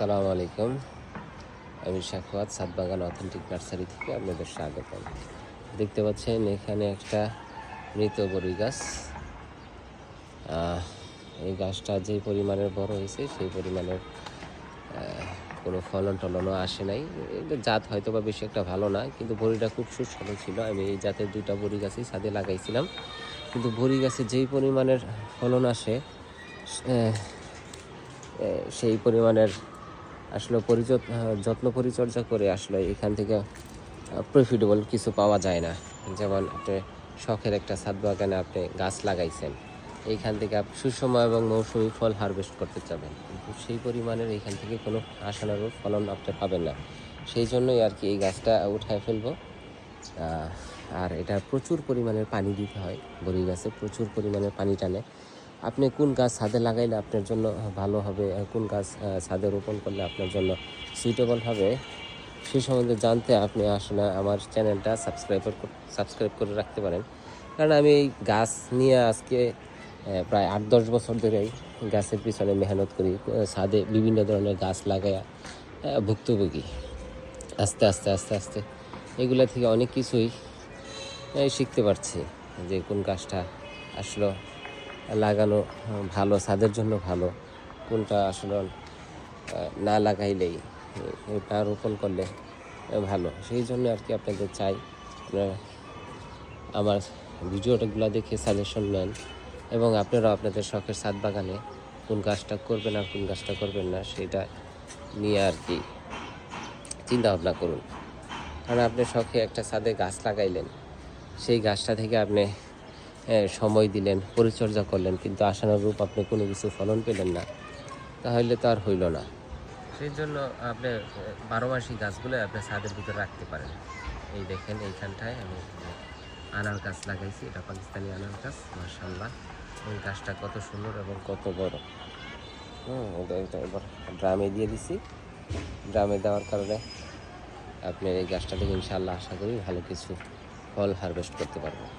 সালামু আলাইকুম। আমি শাখওয়াত সাতবাগান অথেন্টিক নার্সারি থেকে আপনাদের স্বাগতম। দেখতে পাচ্ছেন, এখানে একটা মৃত বড়ি গাছ। এই গাছটা যে পরিমাণের বড় হয়েছে, সেই পরিমাণের কোনো ফলন টলনও আসে নাই। এটা জাত হয়তো বা বেশি একটা ভালো না, কিন্তু বড়িটা খুব সুস্বাদু ছিল। আমি এই জাতের দুইটা বড়ি গাছই ছাদে লাগাইছিলাম। কিন্তু বড়ি গাছে যেই পরিমাণের ফলন আসে সেই পরিমাণের আসলে পরিচর্য যত্ন পরিচর্যা করে আসলে এখান থেকে প্রফিটেবল কিছু পাওয়া যায় না। যেমন আপনি শখের একটা ছাদ বাগানে আপনি গাছ লাগাইছেন, এইখান থেকে আপনি সুষময় এবং মৌসুমি ফল হারভেস্ট করতে চাবেন। কিন্তু সেই পরিমাণের এইখান থেকে কোনো আশানুরূপ ফলন আপনি পাবেন না। সেই জন্যই আর কি এই গাছটা উঠায় ফেলব। আর এটা প্রচুর পরিমাণের পানি দিতে হয় বড়ি গাছে প্রচুর পরিমাণের পানি টানে। আপনি কোন গাছ ছাদে লাগাইলে আপনার জন্য ভালো হবে? কোন গাছ ছাদে রোপণ করলে আপনার জন্য সুইটেবল হবে? সে সম্বন্ধে জানতে আপনি আসলে আমার চ্যানেলটা সাবস্ক্রাইব সাবস্ক্রাইব করে রাখতে পারেন। কারণ আমি এই গাছ নিয়ে আজকে প্রায় আট দশ বছর ধরেই গাছের পিছনে মেহনত করি ছাদে বিভিন্ন ধরনের গাছ লাগাইয়া ভুক্তভোগী। আস্তে আস্তে আস্তে আস্তে এগুলা থেকে অনেক কিছুই শিখতে পারছি যে কোন গাছটা আসলে লাগানো ভালো, ছাদের জন্য ভালো। কোনটা আসলে না লাগাইলেই এটা রোপণ করলে ভালো। সেই জন্য আর কি আপনাদের চাই, আপনারা আমার ভিডিওটাগুলো দেখে সাজেশন নেন এবং আপনারা আপনাদের শখের ছাদ বাগানে কোন গাছটা করবেন আর কোন গাছটা করবেন না, সেটা নিয়ে আর কি চিন্তা ভাবনা করুন। কারণ আপনি শখে একটা ছাদে গাছ লাগাইলেন, সেই গাছটা থেকে আপনি সময় দিলেন, পরিচর্যা করলেন, কিন্তু আশানুরূপ আপনি কোনো কিছু ফলন পেলেন না। তাহলে তো আর হইল না। সেই জন্য আপনি বারো মাসি গাছগুলো আপনি ছাদের ভিতরে রাখতে পারেন। এই দেখেন এইখানটায় আমি আনার গাছ লাগাইছি, এটা পাকিস্তানি আনার গাছ মার্শাল্লাহ ওই গাছটা কত সুন্দর এবং কত বড়। হুম এবার ড্রামে দিয়ে দিছি। ড্রামে দেওয়ার কারণে আপনি এই গাছটা থেকে ইনশাল্লাহ আশা করি ভালো কিছু ফল হারভেস্ট করতে পারবেন